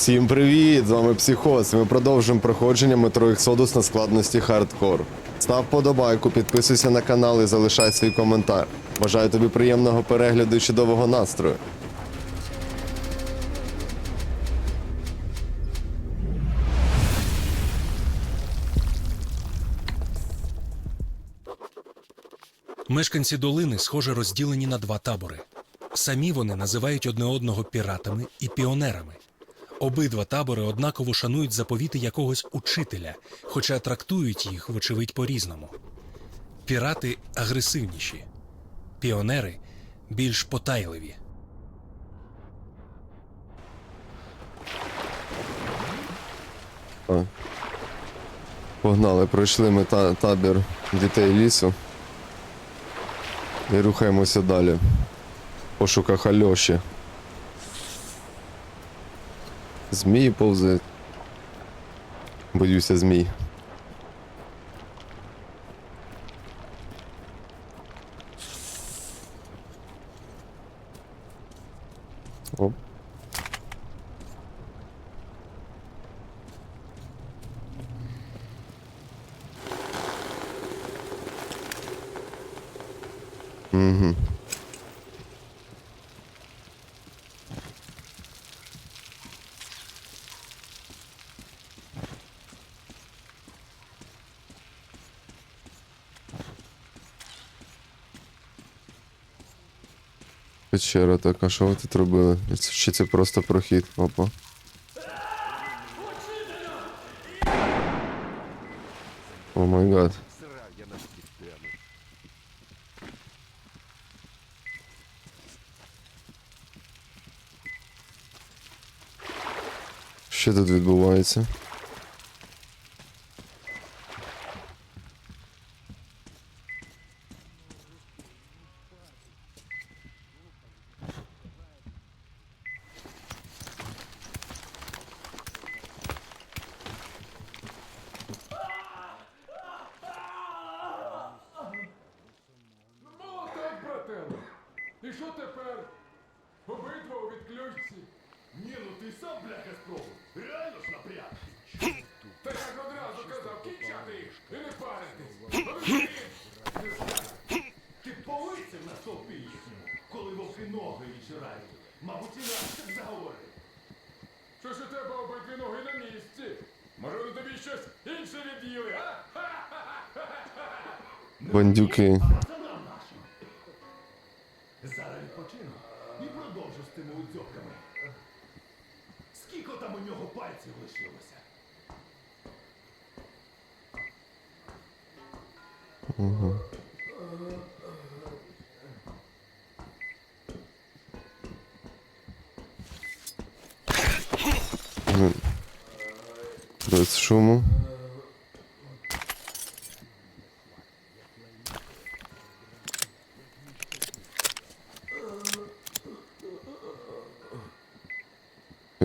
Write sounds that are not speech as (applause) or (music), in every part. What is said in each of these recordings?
Всім привіт! З вами Психоз. Ми продовжуємо проходження метро Exodus на складності хардкор. Став подобайку, підписуйся на канал і залишай свій коментар. Бажаю тобі приємного перегляду і чудового настрою. Мешканці долини, схоже, розділені на два табори. Самі вони називають одне одного піратами і піонерами. Обидва табори однаково шанують заповіти якогось учителя, хоча трактують їх, вочевидь, по-різному. Пірати агресивніші, піонери більш потайливі. А. Погнали, пройшли ми та- табір дітей лісу. І рухаємося далі. Пошуках Альоші. Змії повзають. Боюся змій. Оп. Угу. Печера така, що ви тут робили? Чи це просто прохід, опа? О май гад. Що тут відбувається? Ну так, брателло. І що тепер? Обидва у відключці. Ні, ну ти сам бляха спробуй. Реально ж напряг. Та я ж одразу казав, кінчати їх і не паритись. Ти повисив на стовпі їхньому, коли вовки ноги віджирають. Мабуть, і нас так заговорив. Що ж у тебе обидві ноги на місці? Може вони тобі щось інше від'їли, а? Бандюки. З. Скільки там у нього пальців лишилося? Без шуму.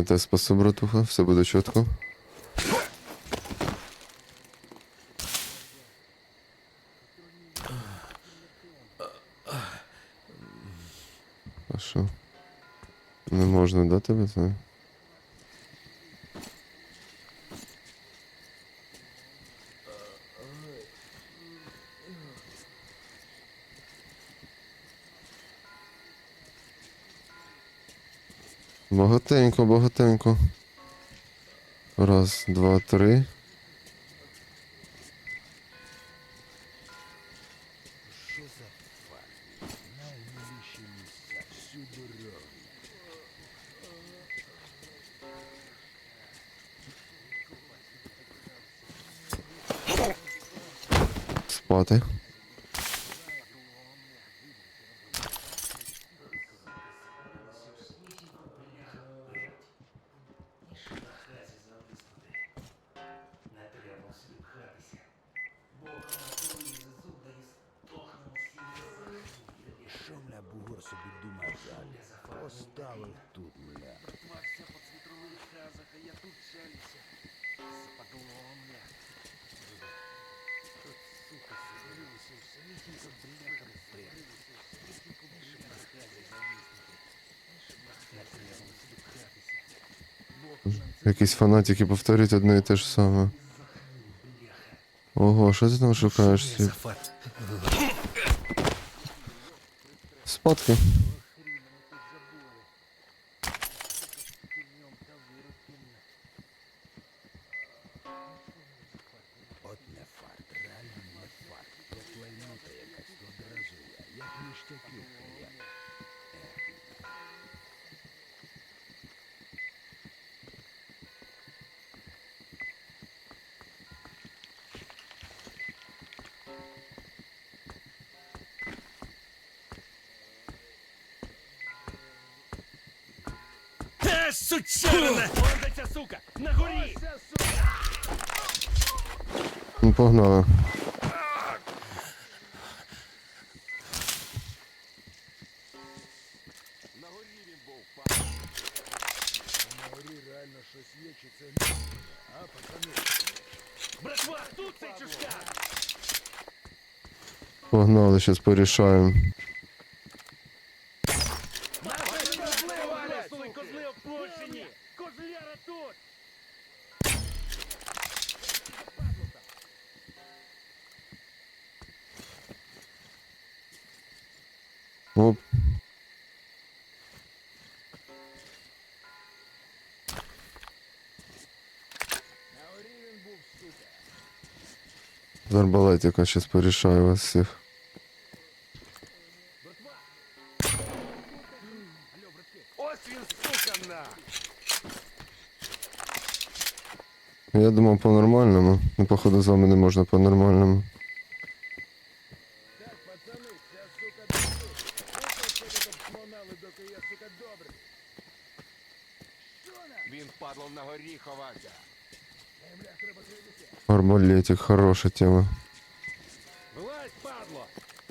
Я тебе спасу, братуха, все буде чітко. А що? Не можна, да, тебе це? Багатенько, багатенько. Раз, два, три. Спати. Якісь фанатики повторюють одне і те ж саме. Ого, що ти там шукаєш? Спадки. Е, сучарина! Вон ця сука! На горі! Ну, погнали. На горі реально щось є, чи це не а, пацани? Братва, тут цей чушка! Погнали, щас порішаємо. Козли валять! Козли опущені! Козляра тут! Оп. З арбалетика щас порішаю вас всіх. Я думав по-нормальному. Ну, походу, з вами не можна по-нормальному. Так, пацани, ця сука добре. Ось що ви тут обшмонали, доки я, сука, добрий. Що на? Він падло на горі ховався. Ей, блядь, треба критися. Арбалетик, хороша тема. Вилазь, падло!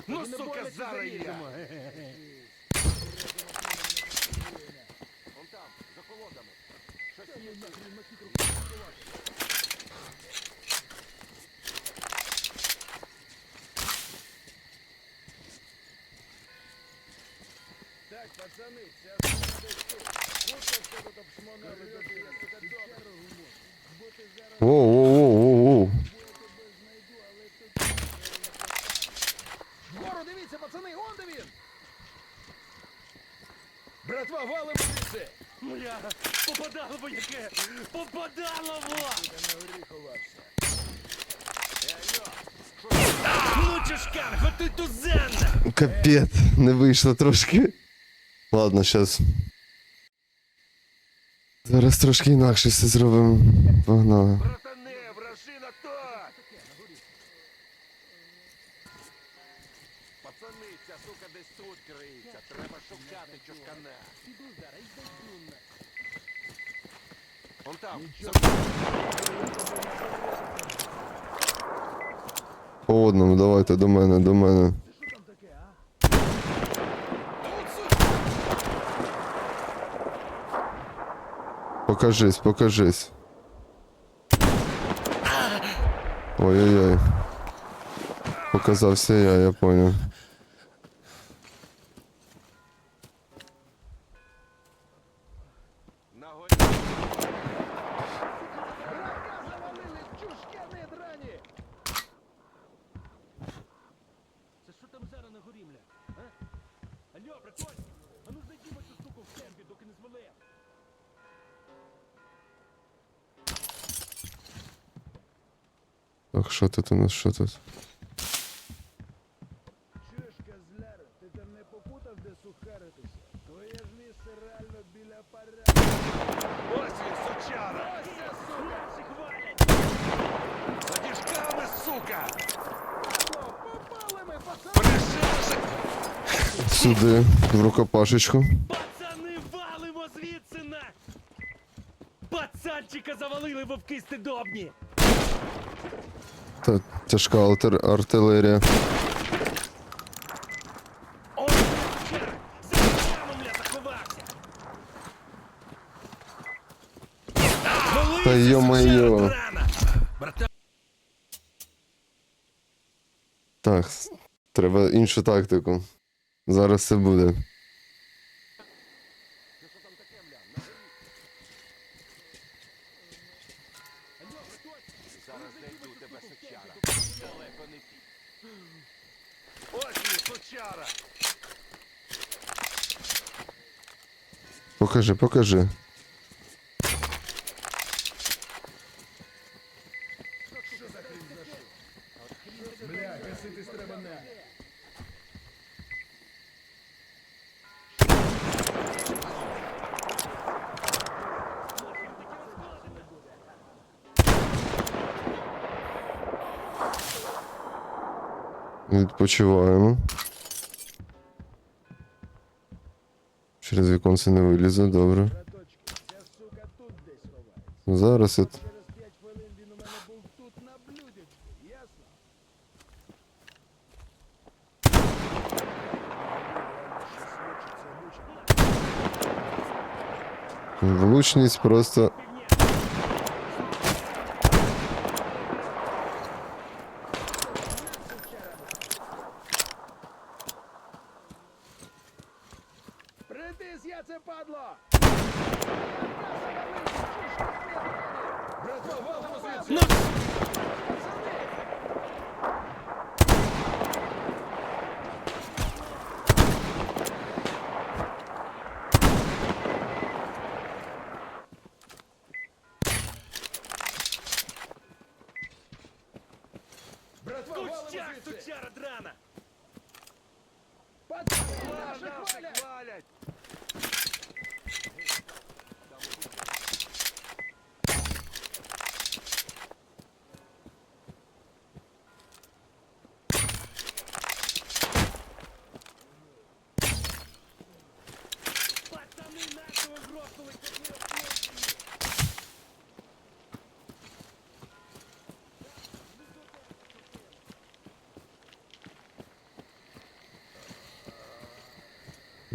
Ну, сука, зараз я! Вон там, за колодами. Щось є. Так, пацани, ця сука десь тут. Ось що ви тут обшмонали, доки я, сука, добрий. Бо ти зараз Воу-воу-воу-воу-воу. тебе знайду, але тут... Вгору дивіться, пацани, он де він! Братва, валимо звідси! Бля, попадало бо яке! Попадало во! Я на горі ховався. Ну, чушкан, готуй тузенна! Капець, не вийшло трошки. Ладно, щас. Зараз трошки інакше все зробимо. Погнали. Братане, вражина тут! Пацани, ця сука десь тут криється. Треба шукати чушкана. Вон там, за По одному, давайте до мене, до мене. Покажись, покажись. Ой-ой-ой. Показався я, я понял. Це що там зараз на горі. А? Алло, братва, Так, що тут у нас, що тут? Чуєш, козляра, ти там не попутав, де сухаритися? Твоє ж місце реально біля паря. Ось він, сучара! Ось ця сука! Всіх валять! За діжками, сука! Попали ми, пацани! Пришелся! Сюди, в рукопашечку. Тяжка артилерія. Та йо-моє. Так, треба іншу тактику. Зараз це буде. покажи. Відпочиваємо. Через віконце не вилізу, добре. Браточки, ця сука тут десь ховається. Зараз я... Через п'ять хвилин він у мене був тут на блюді, ясно? Влучність просто. Притис, я це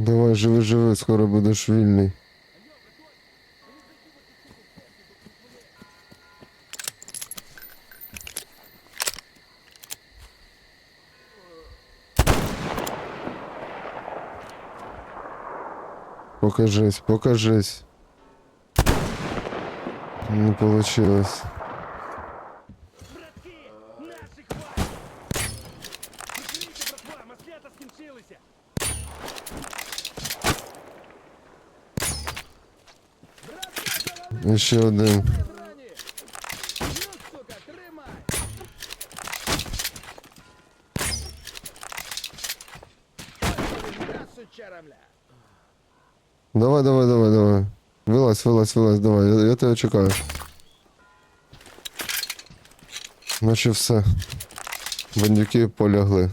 Давай, живи, живи, скоро будеш вільний. Покажись, покажись. Не получилось. Сучара, мля! Давай, давай, давай, давай. Вилазь, вилазь, вилазь, давай, я, я тебе чекаю. Наче все. Бандюки полягли.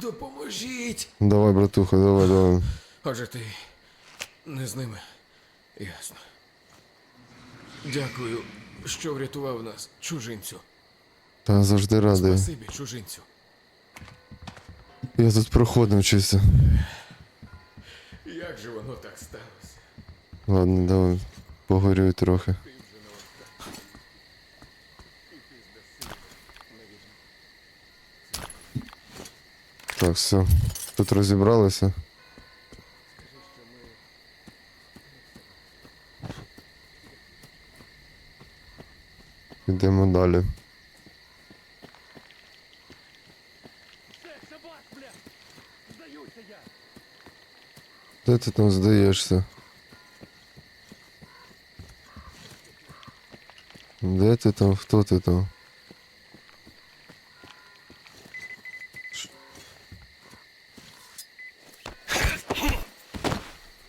Допоможіть! Давай, братуха, давай, давай. Отже, ти не з ними. Ясно. Дякую, що врятував нас, чужинцю. Та завжди радий. Спасибі, чужинцю. Я тут проходив чисто. Як же воно так сталося? Ладно, давай. Погорюй трохи. Так, все. Тут розібралися. Йдемо далі. Де ти там здаєшся? Де ти там? Хто ти там?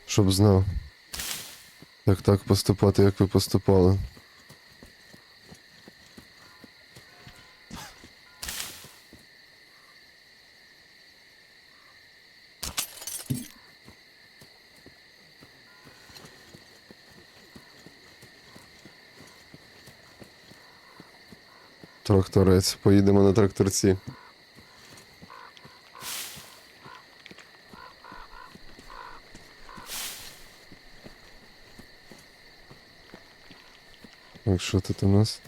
Щоб знав. Як так поступати, як ви поступали. Тракторець. Поїдемо на тракторці. Так, що тут у нас?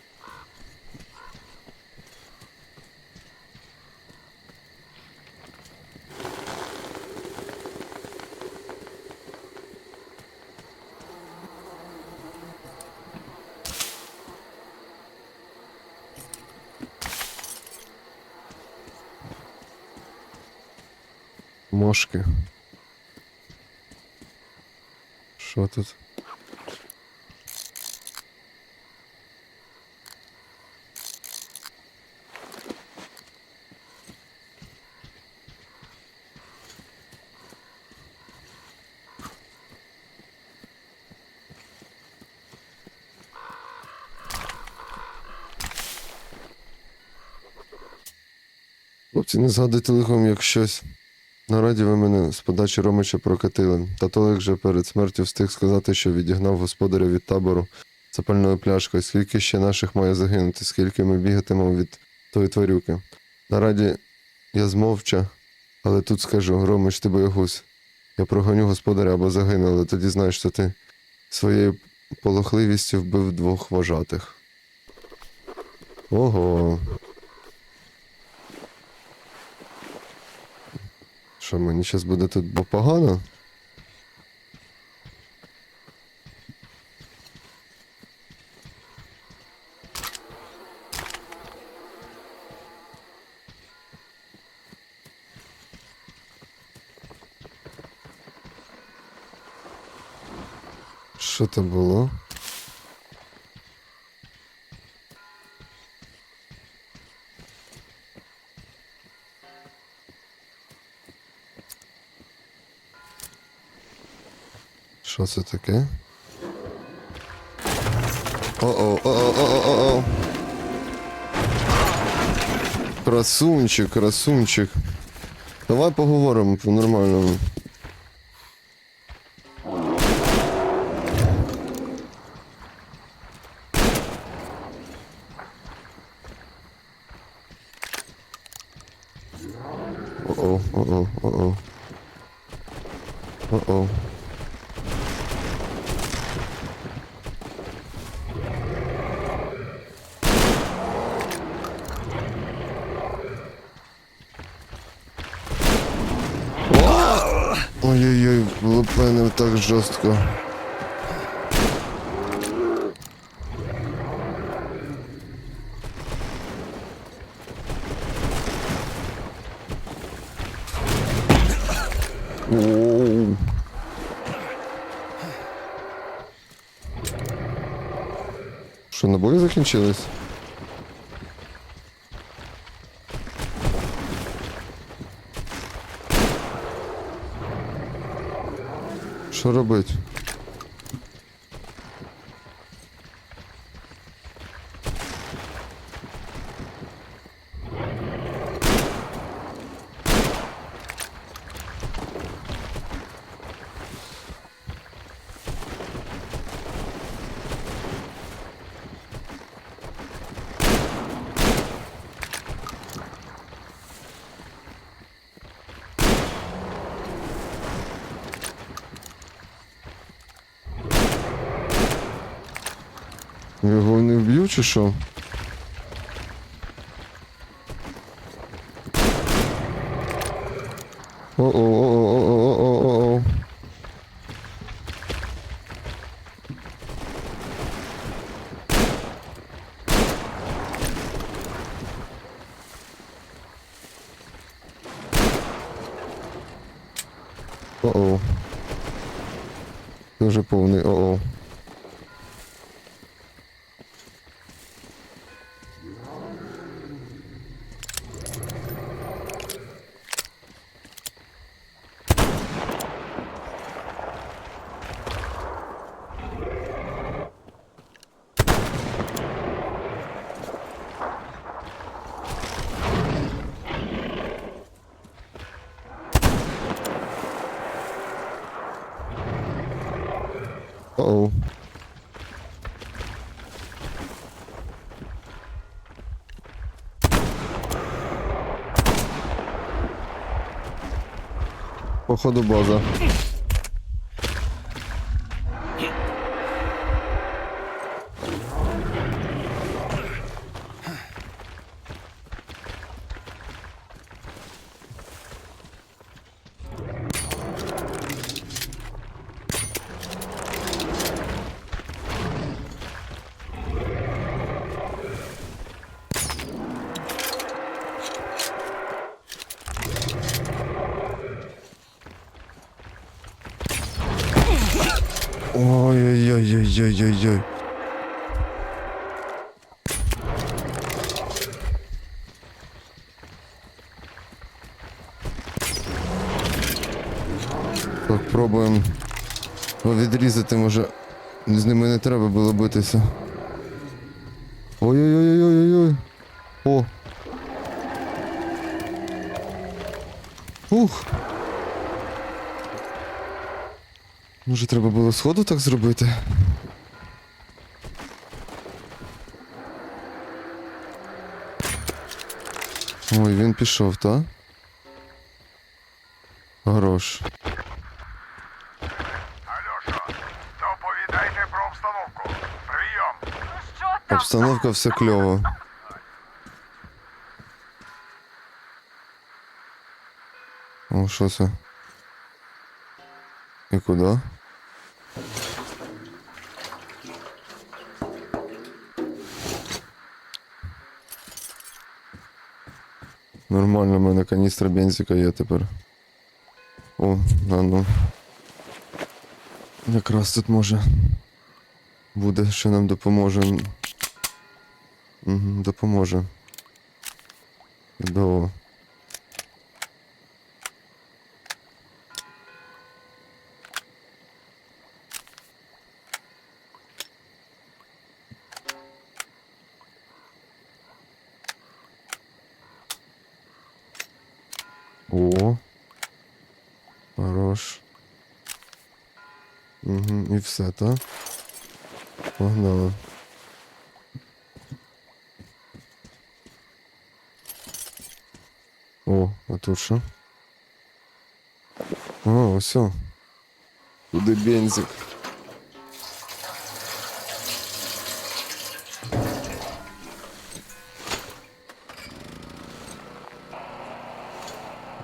Мошки. Що тут? Хлопці, не згадуйте лихом, як щось. Нараді ви мене з подачі Ромича прокатили. Та Толик же перед смертю встиг сказати, що відігнав господаря від табору запальною пляшкою. Скільки ще наших має загинути, скільки ми бігатимемо від тої тварюки. Нараді я змовча, але тут скажу: Ромич, ти боягуз. Я прогоню господаря або загину, але тоді знаєш, що ти своєю полохливістю вбив двох вожатих. Ого. Що мені зараз буде тут погано? Що це було? Що це таке? О-о, о-о-о-о-о. Красунчик, красунчик. Давай поговоримо по-нормальному. Жорстко. Що, набої закінчились? Що робить? Його не вб'ю чи що? Походу база. Ой-ой-ой-ой-ой-ой. Так, пробуємо відрізати, може. З ними не треба було битися. Ой-ой-ой-ой-ой-ой. О. Ух. Може треба було сходу так зробити? Ой, він пішов, так? Хорош. Альошо, доповідайте про обстановку. Прийом. Обстановка все кльово. О, що це? І куди? Нормально, в мене каністра бензика є тепер. О, а ну. Якраз тут може буде, що нам допоможе. Угу, допоможе. Чудово. О. Хорош. Угу, і все, так? Погнали. О, а тут що? О, ось. о. Туди бензик.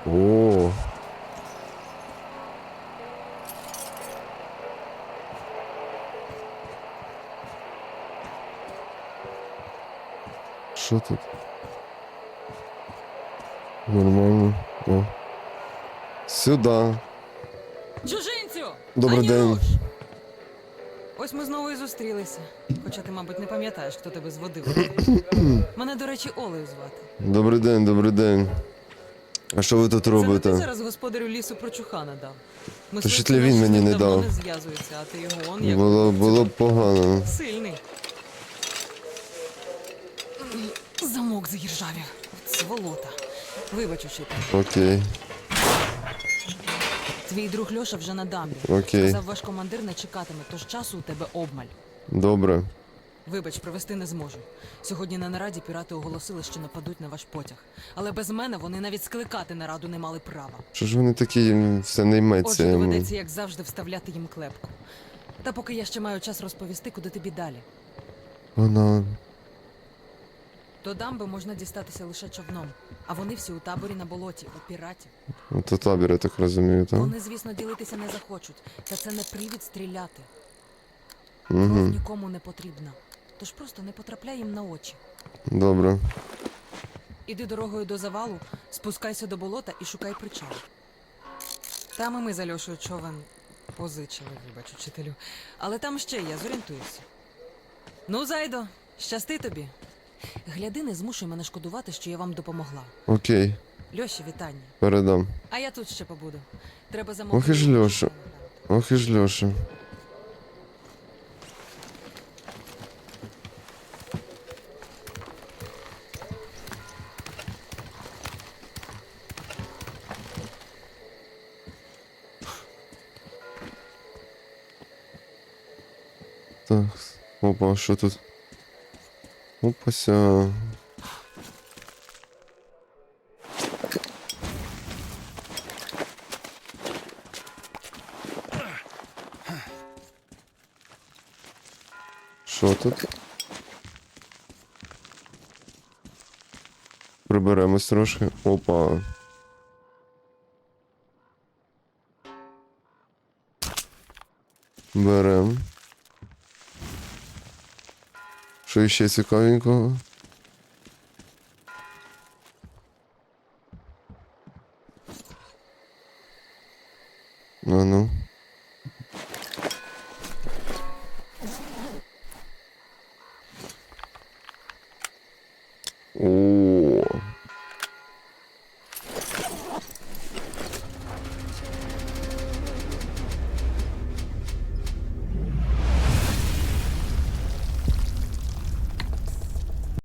О. Що тут? Нормально. О. Сюда. Чужинцю! Добрий день. Ось ми знову і зустрілися. Хоча ти, мабуть, не пам'ятаєш, хто тебе зводив. (coughs) Мене, до речі, Олею звати. Добрий день, добрий день. А що ви тут Це ти робите? зараз господарю лісу про чухана дав. То ще тлі він мені не дав. не зв'язується, а ти його он як Було, було б погано. сильний. Замок заїржавів. От Сволота. Вибач, учитель. Окей, Твій друг Льоша вже на дамбі. окей. Сказав, ваш командир не чекатиме, тож часу у тебе обмаль. Добре. Вибач, провести не зможу. Сьогодні на нараді пірати оголосили, що нападуть на ваш потяг. Але без мене вони навіть скликати нараду не мали права. Що ж вони такі все не йметься Отже, доведеться, як завжди, вставляти їм клепку. Та поки я ще маю час розповісти, куди тобі далі. Вона. До дамби можна дістатися лише човном, а вони всі у таборі на болоті, у піратів. Ото табір, я так розумію, так? Вони, звісно, ділитися не захочуть, та це не привід стріляти. Кров Угу. нікому не потрібна. Тож просто не потрапляй їм на очі. Добре. Іди дорогою до завалу, спускайся до болота і шукай причал. Там і ми за Льошою човен позичили, вибач, учителю. Але там ще є, зорієнтуюся. Ну, зайдо, щасти тобі. Гляди, не змушуй мене шкодувати, що я вам допомогла. Окей, Льоші, вітання. передам. А я тут ще побуду. Треба замовити. Ох і ж Льоша. Ох і ж Льоша. Так, опа, що тут? Опася. Що тут? Приберемось трошки. Опа. Берем. Що ще цікавенького?